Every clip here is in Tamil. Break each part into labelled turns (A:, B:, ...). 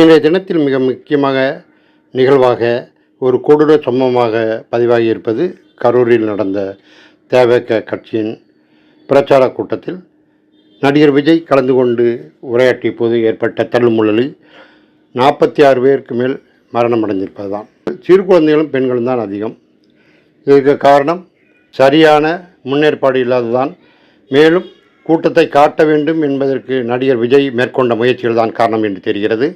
A: இன்றைய தினத்தில் மிக முக்கியமாக நிகழ்வாக ஒரு கொடூர சம்பவமாக பதிவாகி இருப்பது கரூரில் நடந்த தேவக கட்சியின் பிரச்சார கூட்டத்தில். நடிகர் விஜய் கலந்து கொண்டு உரையாற்றிய போது ஏற்பட்ட தள்ளுமுள்ளலில் நாற்பத்தி ஆறு பேருக்கு மேல் மரணம் அடைந்திருப்பது தான் சிறு குழந்தைகளும் பெண்களும் தான் அதிகம். இதற்கு காரணம் சரியான முன்னேற்பாடு இல்லாததுதான். மேலும் கூட்டத்தை காட்ட வேண்டும் என்பதற்கு நடிகர் விஜய் மேற்கொண்ட முயற்சிகள் தான் காரணம் என்று தெரிகிறது.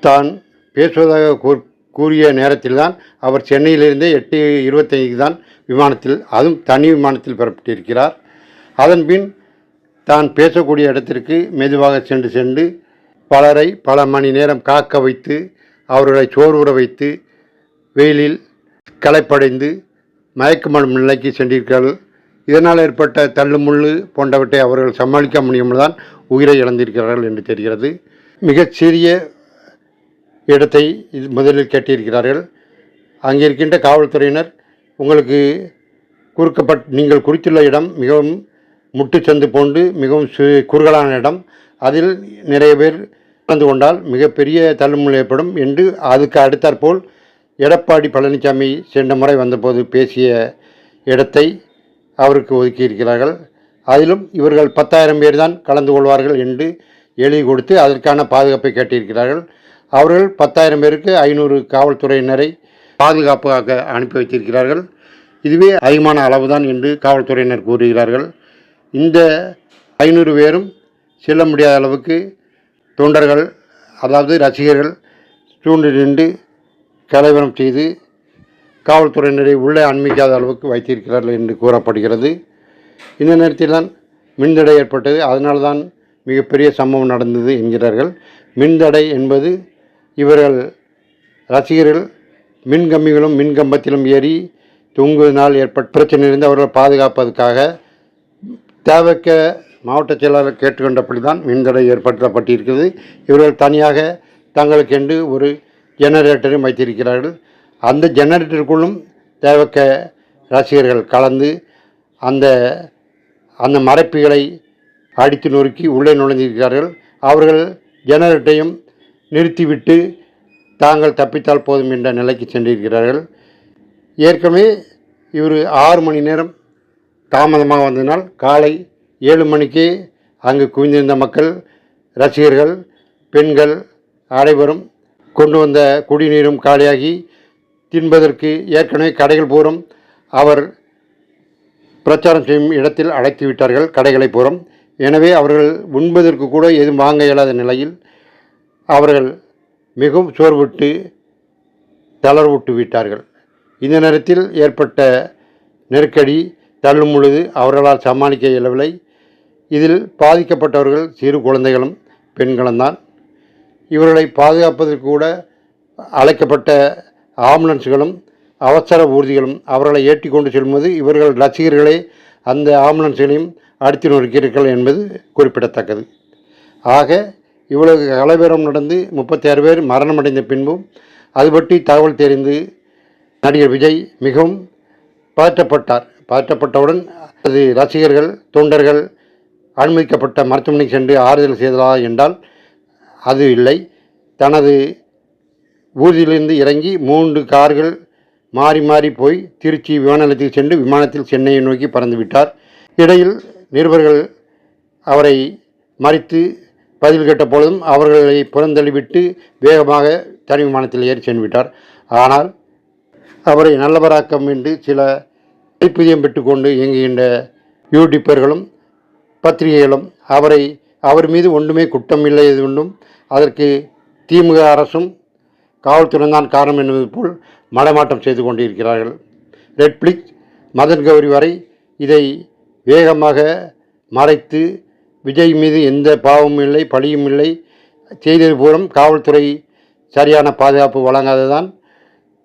A: தான் பேசுவதாக கூ- கூறிய நேரத்தில்தான் அவர் சென்னையிலிருந்தே எட்டு இருபத்தைந்துக்கு தான் விமானத்தில் அதுவும் தனி விமானத்தில் பெறப்பட்டிருக்கிறார். அதன்பின் தான் பேசக்கூடிய இடத்திற்கு மெதுவாக சென்று சென்று பலரை பல மணி நேரம் காக்க வைத்து அவர்களை சோர்வுற வைத்து வெயிலில் களைப்படைந்து மயக்கமடும் நிலைக்கு சென்றிருக்கிறார்கள். இதனால் ஏற்பட்ட தள்ளுமுள்ளு போன்றவற்றை அவர்கள் சமாளிக்க முடியாமல் தான் உயிரை இழந்திருக்கிறார்கள் என்று தெரிகிறது. மிகச்சிறிய இடத்தை இது முதலில் கேட்டிருக்கிறார்கள் அங்கே இருக்கின்ற காவல்துறையினர் உங்களுக்கு குறுக்கப்பட் நீங்கள் குறித்துள்ள இடம் மிகவும் முட்டுச்சந்து போன்று மிகவும் சு குறுகலான இடம். அதில் நிறைய பேர் கலந்து கொண்டால் மிகப்பெரிய தள்ளுமுள் ஏற்படும் என்று அதுக்கு அடுத்தாற்போல் எடப்பாடி பழனிசாமி சென்ற முறை வந்தபோது பேசிய இடத்தை அவருக்கு ஒதுக்கியிருக்கிறார்கள். அதிலும் இவர்கள் பத்தாயிரம் பேர் தான் கலந்து கொள்வார்கள் என்று எழுதி கொடுத்து அதற்கான பாதுகாப்பை கேட்டிருக்கிறார்கள் அவர்கள் பத்தாயிரம் பேருக்கு ஐநூறு காவல்துறையினரை பாதுகாப்பாக அனுப்பி வைத்திருக்கிறார்கள். இதுவே அதிகமான அளவுதான் என்று காவல்துறையினர் கூறுகிறார்கள். இந்த ஐநூறு பேரும் செல்ல முடியாத அளவுக்கு தொண்டர்கள் அதாவது ரசிகர்கள் சூண்டு நின்று கலவரம் செய்து காவல்துறையினரை உள்ளே அனுமதிக்காத அளவுக்கு வைத்திருக்கிறார்கள் என்று கூறப்படுகிறது. இந்த நேரத்தில் தான் மின்தடை ஏற்பட்டது. அதனால்தான் மிகப்பெரிய சம்பவம் நடந்தது என்கிறார்கள். மின்தடை என்பது இவர்கள் ரசிகர்கள் மின்கம்பிகளும் மின்கம்பத்திலும் மின் கம்பத்திலும் ஏறி தூங்குவதனால் ஏற்பட்ட பிரச்சனை இருந்து அவர்கள் பாதுகாப்பதற்காக தேவைக்க மாவட்ட செயலாளர் கேட்டுக்கொண்டபடி தான் மின்தடை ஏற்படுத்தப்பட்டிருக்கிறது. இவர்கள் தனியாக தங்களுக்கென்று ஒரு ஜெனரேட்டரும் வைத்திருக்கிறார்கள். அந்த ஜெனரேட்டருக்குள்ளும் தேவைக்க ரசிகர்கள் கலந்து அந்த அந்த மறைப்புகளை அடித்து நொறுக்கி உள்ளே நுழைந்திருக்கிறார்கள். அவர்கள் ஜெனரேட்டரையும் நிறுத்திவிட்டு தாங்கள் தப்பித்தால் போதும் என்ற நிலைக்கு சென்றிருக்கிறார்கள். ஏற்கனவே இவர் ஆறு மணி நேரம் தாமதமாக வந்ததினால் காலை ஏழு மணிக்கே அங்கு குவிந்திருந்த மக்கள் ரசிகர்கள் பெண்கள் அனைவரும் கொண்டு வந்த குடிநீரும் காலியாகி தின்பதற்கு ஏற்கனவே கடைகள் பூரம் அவர் பிரச்சாரம் செய்யும் இடத்தில் அடைத்து விட்டார்கள் கடைகளை பூரம். எனவே அவர்கள் உண்பதற்கு கூட எதுவும் வாங்க இயலாத நிலையில் அவர்கள் மிகவும் சோர்வுட்டு தளர்வுட்டு விட்டார்கள். இந்த நேரத்தில் ஏற்பட்ட நெருக்கடி தள்ளும் பொழுது அவர்களால் சமாளிக்க இயலவில்லை. இதில் பாதிக்கப்பட்டவர்கள் சிறு குழந்தைகளும் பெண்களும் தான். இவர்களை பாதுகாப்பதற்கு கூட அழைக்கப்பட்ட ஆம்புலன்ஸுகளும் அவசர ஊர்திகளும் அவர்களை ஏற்றி கொண்டு செல்லும்போது இவர்கள் ரசிகர்களே அந்த ஆம்புலன்ஸ்களையும் அடித்து நொறுக்கிறார்கள் என்பது குறிப்பிடத்தக்கது. ஆக இவ்வளவு கலவரம் நடந்து முப்பத்தி ஆறு பேர் மரணமடைந்த பின்பும் அது பற்றி தகவல் தெரிந்து நடிகர் விஜய் மிகவும் பதற்றப்பட்டார். பதற்றப்பட்டவுடன் அது ரசிகர்கள் தொண்டர்கள் அனுமதிக்கப்பட்ட மருத்துவமனைக்கு சென்று ஆறுதல் செய்ததா என்றால் அது இல்லை. தனது ஊர்தியிலிருந்து இறங்கி மூன்று கார்கள் மாறி மாறி போய் திருச்சி விமான நிலையத்துக்கு சென்று விமானத்தில் சென்னையை நோக்கி பறந்துவிட்டார். இடையில் நிருபர்கள் அவரை மறித்து பதிவு கேட்ட பொழுதும் அவர்களை புறந்தள்ளிவிட்டு வேகமாக தனி விமானத்தில் ஏறி சென்று விட்டார் ஆனால் அவரை நல்லவராக்கம் என்று சில கைப்புதியம் பெற்றுக்கொண்டு இயங்குகின்ற யூடியூப்பர்களும் பத்திரிகைகளும் அவரை அவர் மீது ஒன்றுமே குற்றம் இல்லை எது ஒன்றும் அதற்கு திமுக அரசும் காவல்துறை தான் காரணம் என்பது போல் மடமாட்டம் செய்து கொண்டிருக்கிறார்கள். நெட்ஃப்ளிக்ஸ் மதன் கௌரி வரை இதை வேகமாக மறைத்து விஜய் மீது எந்த பாவமும் இல்லை பழியும் இல்லை. செய்தது பூரம் காவல்துறை சரியான பாதுகாப்பு வழங்காததான்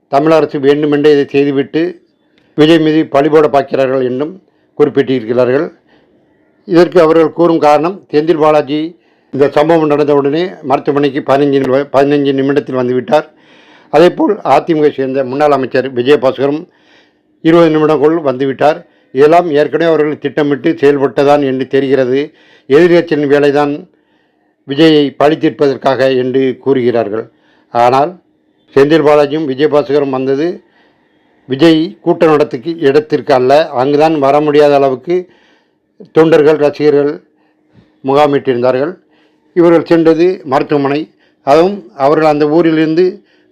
A: தமிழ் அரசு வேண்டுமென்றே இதை செய்துவிட்டு விஜய் மீது பழிபோட பார்க்கிறார்கள் என்றும் குறிப்பிட்டிருக்கிறார்கள். இதற்கு அவர்கள் கூறும் காரணம் செந்தில் பாலாஜி இந்த சம்பவம் நடந்தவுடனே மருத்துவமனைக்கு பதினஞ்சு நிமி- பதினஞ்சு நிமிடத்தில் வந்துவிட்டார். அதேபோல் அதிமுக சேர்ந்த முன்னாள் அமைச்சர் விஜயபாஸ்கரும் இருபது நிமிடங்களுக்குள் வந்துவிட்டார். இதெல்லாம் ஏற்கனவே அவர்கள் திட்டமிட்டு செயல்பட்டதான் என்று தெரிகிறது. எதிர்கட்சியின் வேலைதான் விஜயை பழித்திருப்பதற்காக என்று கூறுகிறார்கள். ஆனால் செந்தில் பாலாஜியும் விஜயபாஸ்கரும் வந்தது விஜய் கூட்ட நடத்துக்கு இடத்திற்கு அல்ல. அங்குதான் வர முடியாத அளவுக்கு தொண்டர்கள் ரசிகர்கள் முகாமிட்டிருந்தார்கள். இவர்கள் சென்றது மருத்துவமனை. அதுவும் அவர்கள் அந்த ஊரிலிருந்து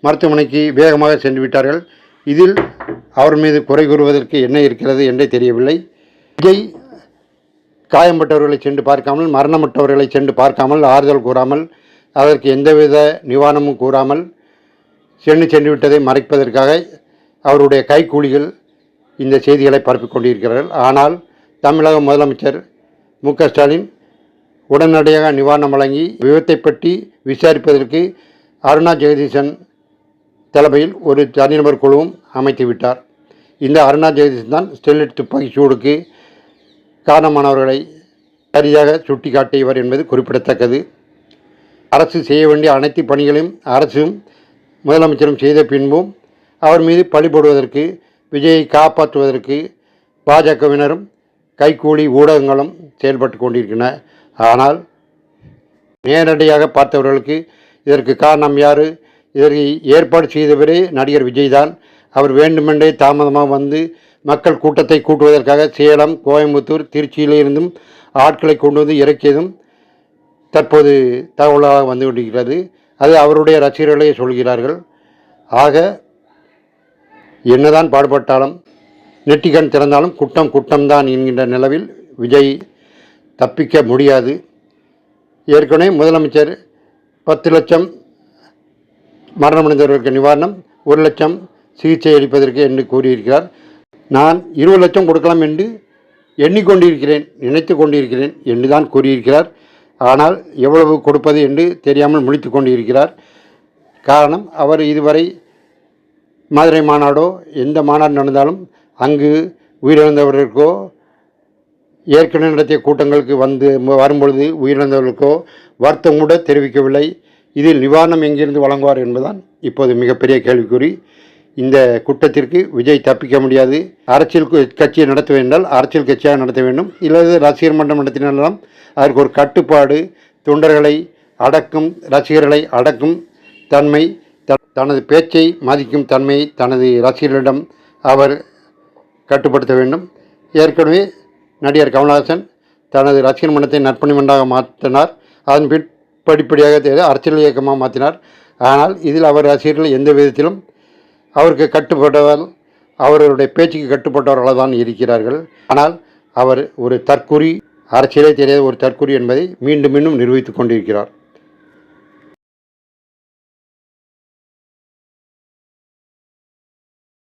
A: மருத்துவமனைக்கு வேகமாக சென்று விட்டார்கள். இதில் அவர் மீது குறை கூறுவதற்கு என்ன இருக்கிறது என்றே தெரியவில்லை. விஜய் காயம்பட்டவர்களை சென்று பார்க்காமல் மரணமற்றவர்களை சென்று பார்க்காமல் ஆறுதல் கூறாமல் அதற்கு எந்தவித நிவாரணமும் கூறாமல் சென்று சென்று விட்டதை மறைப்பதற்காக அவருடைய கைக்கூலிகள் இந்த செய்திகளை பரப்பிக் கொண்டிருக்கிறார்கள். ஆனால் தமிழக முதலமைச்சர் மு. ஸ்டாலின் உடனடியாக நிவாரணம் வழங்கி விபத்தை பற்றி விசாரிப்பதற்கு அருணா ஜெகதீசன் தலைமையில் ஒரு தனிநபர் குழுவும் அமைத்து விட்டார். இந்த அருணா ஜெகதீசன் தான் ஸ்டெர்லைட் துப்பாக்கி சூடுக்கு காரணமானவர்களை சரியாக சுட்டிக்காட்டியவர் என்பது குறிப்பிடத்தக்கது. அரசு செய்ய வேண்டிய அனைத்து பணிகளையும் அரசும் முதலமைச்சரும் செய்த பின்பும் அவர் மீது பழிபடுவதற்கு விஜயை காப்பாற்றுவதற்கு பாஜகவினரும் கைக்கூலி ஊடகங்களும் செயல்பட்டு கொண்டிருக்கின்றன. ஆனால் நேரடியாக பார்த்தவர்களுக்கு இதற்கு காரணம் யார்? இதற்கு ஏற்பாடு செய்தவரே நடிகர் விஜய் தான் அவர் வேண்டுமென்றே தாமதமாக வந்து மக்கள் கூட்டத்தை கூட்டுவதற்காக சேலம் கோயம்புத்தூர் திருச்சியிலிருந்தும் ஆட்களை கொண்டு வந்து இறக்கியதும் தற்போது தகவலாக வந்து கொண்டிருக்கிறது. அது அவருடைய ரசிகர்களே சொல்கிறார்கள். ஆக என்னதான் பாடுபட்டாலும் நெட்டிக்கண் திறந்தாலும் குற்றம் குட்டம்தான் என்கின்ற நிலவில் விஜய் தப்பிக்க முடியாது. ஏற்கனவே முதலமைச்சர் பத்து லட்சம் மரணமடைந்தவர்களுக்கு நிவாரணம் ஒரு லட்சம் சிகிச்சை அளிப்பதற்கு என்று கூறியிருக்கிறார். நான் இருபது லட்சம் கொடுக்கலாம் என்று எண்ணிக்கொண்டிருக்கிறேன் நினைத்து கொண்டிருக்கிறேன் என்று தான் கூறியிருக்கிறார். ஆனால் எவ்வளவு கொடுப்பது என்று தெரியாமல் முடித்து கொண்டிருக்கிறார். காரணம் அவர் இதுவரை மதுரை மாநாடோ எந்த மாநாடு நடந்தாலும் அங்கு உயிரிழந்தவர்களுக்கோ ஏற்கனவே நடத்திய கூட்டங்களுக்கு வந்து வரும்பொழுது உயிரிழந்தவர்களுக்கோ வருத்தம் கூட தெரிவிக்கவில்லை. இதில் நிவாரணம் எங்கிருந்து வழங்குவார் என்பதுதான் இப்போது மிகப்பெரிய கேள்விக்குறி. இந்த குற்றத்திற்கு விஜய் தப்பிக்க முடியாது. அரசியல் கட்சியை நடத்த வேண்டால் அரசியல் கட்சியாக நடத்த வேண்டும். இல்லது ரசிகர் மன்றம் நடத்தினாலும் அதற்கு ஒரு கட்டுப்பாடு தொண்டர்களை அடக்கும் ரசிகர்களை அடக்கும் தன்மை தனது பேச்சை மதிக்கும் தன்மை தனது ரசிகர்களிடம் அவர் கட்டுப்படுத்த வேண்டும். ஏற்கனவே நடிகர் கமல்ஹாசன் தனது ரசிகர் மன்றத்தை நற்பணி மன்றாக மாற்றினார். அதன் பின் படிப்படியாக தெ- அரசியல் இயக்கமாக மாற்றினார் ஆனால் இதில் அவர் ரசிகர்கள் எந்த விதத்திலும் அவருக்கு கட்டுப்பட்டவர் அவர்களுடைய பேச்சுக்கு கட்டுப்பட்டவர்களாக தான் இருக்கிறார்கள். ஆனால் அவர் ஒரு தற்குறி அரசியலே தெரியாத ஒரு தற்குறி என்பதை மீண்டும் மீண்டும் நிரூபித்துக் கொண்டிருக்கிறார்.